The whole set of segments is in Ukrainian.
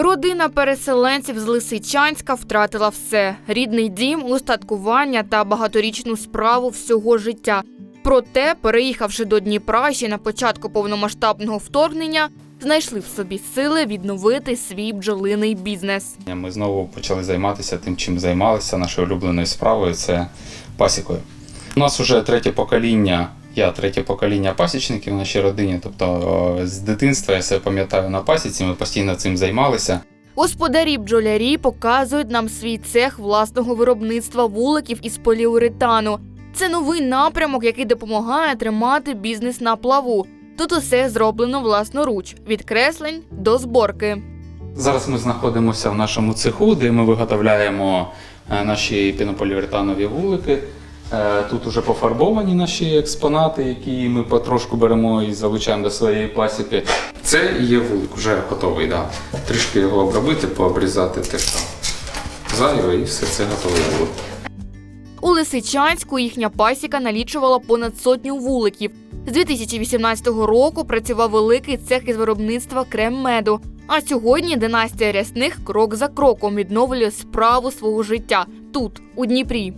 Родина переселенців з Лисичанська втратила все: рідний дім, устаткування та багаторічну справу всього життя. Проте, переїхавши до Дніпра ще на початку повномасштабного вторгнення, знайшли в собі сили відновити свій бджолиний бізнес. Ми знову почали займатися тим, чим займалися нашою улюбленою справою це пасікою. У нас вже третє покоління. Я третє покоління пасічників в нашій родині. Тобто з дитинства я себе пам'ятаю на пасіці, ми постійно цим займалися. Господарі бджолярі показують нам свій цех власного виробництва вуликів із поліуретану. Це новий напрямок, який допомагає тримати бізнес на плаву. Тут усе зроблено власноруч від креслень до зборки. Зараз ми знаходимося в нашому цеху, де ми виготовляємо е, наші пінополіуретанові вулики. Е, Тут уже пофарбовані наші експонати, які ми потрошку беремо і залучаємо до своєї пасіки. Це є вулик, вже готовий. Да. Трішки його обробити, пообрізати те, що зайве, і все це готовий вулик. У Лисичанську їхня пасіка налічувала понад сотню вуликів. З 2018 року працював великий цех із виробництва крем-меду. А сьогодні династія рясних крок за кроком відновлює справу свого життя тут, у Дніпрі.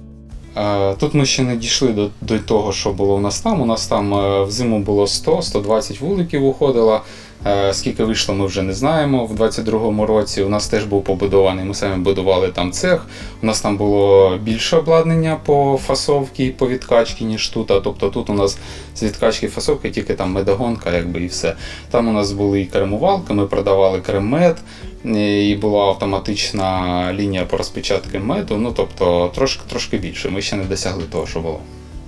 Е, Тут ми ще не дійшли до, до того, що було у нас там. У нас там е, взиму було 100-120 вуликів уходило. Е, Скільки вийшло, ми вже не знаємо. В 22-му році у нас теж був побудований. Ми самі будували там цех. У нас там було більше обладнання по фасовці і по відкачці, ніж тут. А Тобто тут у нас з відкачки фасовки тільки там медогонка, якби і все. Там у нас були і кремувалки, ми продавали крем-мед, і була автоматична лінія по розпечатки меду. Ну тобто трошки трошки більше. Ми ще не досягли того, що було.